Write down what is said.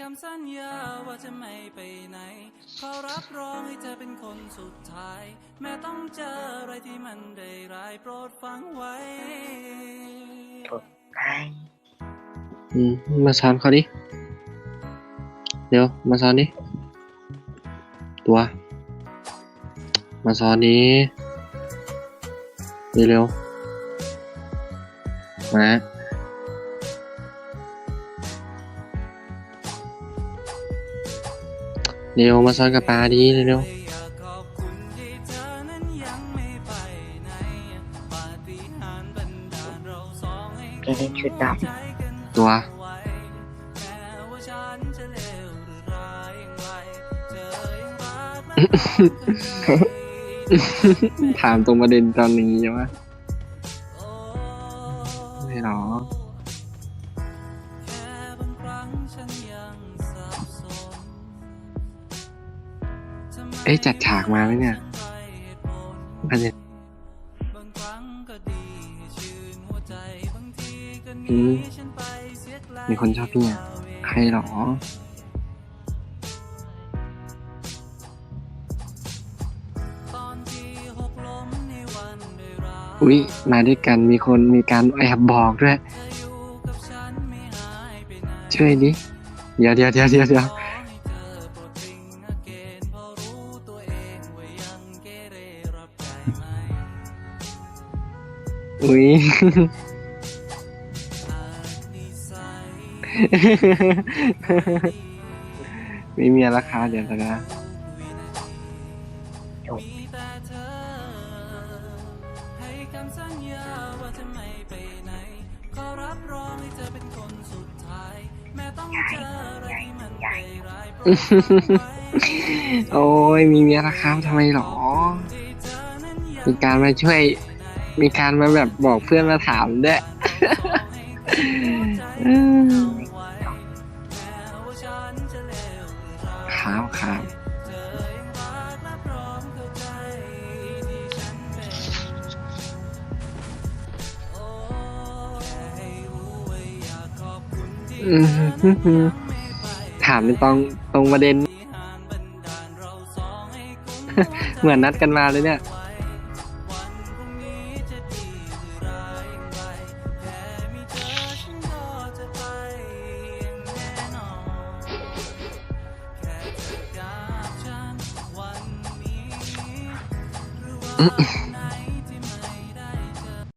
คำสัญญาว่าจะไม่ไปไหน ขอรับรองให้เธอเป็นคนสุดท้าย แม้ต้องเจออะไรที่มันได้ร้ายโปรดฟังไว้ได้อืมมาสอนเขาดิ เดี๋ยว มาสอนดิ ตัว มาสอนดิเร็วๆมา เร็วมาสอนกับปลาดีเร็วอยากขอบคุณที่เธอนั้นยังไม่ไปไหนปาฏิหาริย์บันดาลเราสองให้แกเล่นชุดดใจกันๆตัวไว้แม้ว่าฉันจะเลวหรือร้ายอย่างไรเธอยังรักและเข้าใจถามตรงประเด็นตอนนี้ใช่ไหมโอ้ไม่หรอ เอ้ยจัดฉากมาไหมเนี่ยฉันไร้เหตุผลอันนี้บางครั้งก็ดีให้ชื่นหัวใจบางทีก็หอืนีมฉันไปเสียไกลมีคนชอบพี่อะใครหรอตอนที่หกล้มในวันได้รักอุ๊ย มาด้วยกันมีคนมีการแอบบอกด้วยเธออยู่กับฉันไม่หายไปไหนช่วยดิ เดี๋ยวเดี๋ยวเดี๋ยวเดี๋ยว อุ๊ยอาจนิสัยไม่มีราคาเดี๋ยวนะจบมีแต่เธอนขอรับรองให้เธอเป็นคนสุดท้ายแม้ต้องเจออะโอ้ยมีเมียราคาทำไมหรอ มีการมาช่วย มีการมาแบบบอกเพื่อนมาถามด้วยคราวครับถามไปตรงตรงประเด็น เหมือนนัดกันมาเลยเนี่ย Hmm.